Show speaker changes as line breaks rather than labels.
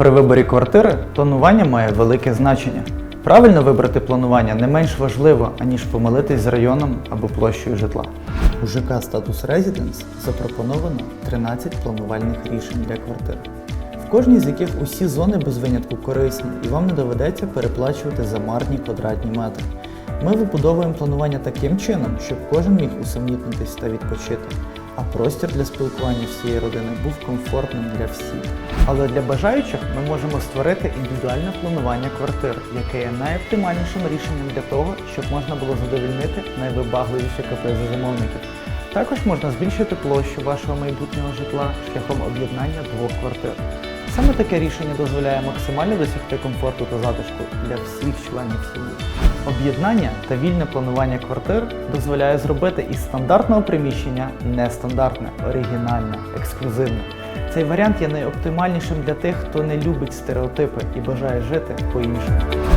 При виборі квартири планування має велике значення. Правильно вибрати планування не менш важливо, аніж помилитись з районом або площею житла. У ЖК Статус Резиденс запропоновано 13 планувальних рішень для квартир, в кожній з яких усі зони без винятку корисні, і вам не доведеться переплачувати за марні квадратні метри. Ми вибудовуємо планування таким чином, щоб кожен міг усамітнитись та відпочити, а простір для спілкування всієї родини був комфортним для всіх. Але для бажаючих ми можемо створити індивідуальне планування квартир, яке є найоптимальнішим рішенням для того, щоб можна було задовільнити найвибагливіші капризи замовників. Також можна збільшити площу вашого майбутнього житла шляхом об'єднання двох квартир. Саме таке рішення дозволяє максимально досягти комфорту та затишку для всіх членів сім'ї. Об'єднання та вільне планування квартир дозволяє зробити із стандартного приміщення нестандартне, оригінальне, ексклюзивне. Цей варіант є найоптимальнішим для тих, хто не любить стереотипи і бажає жити по-іншому.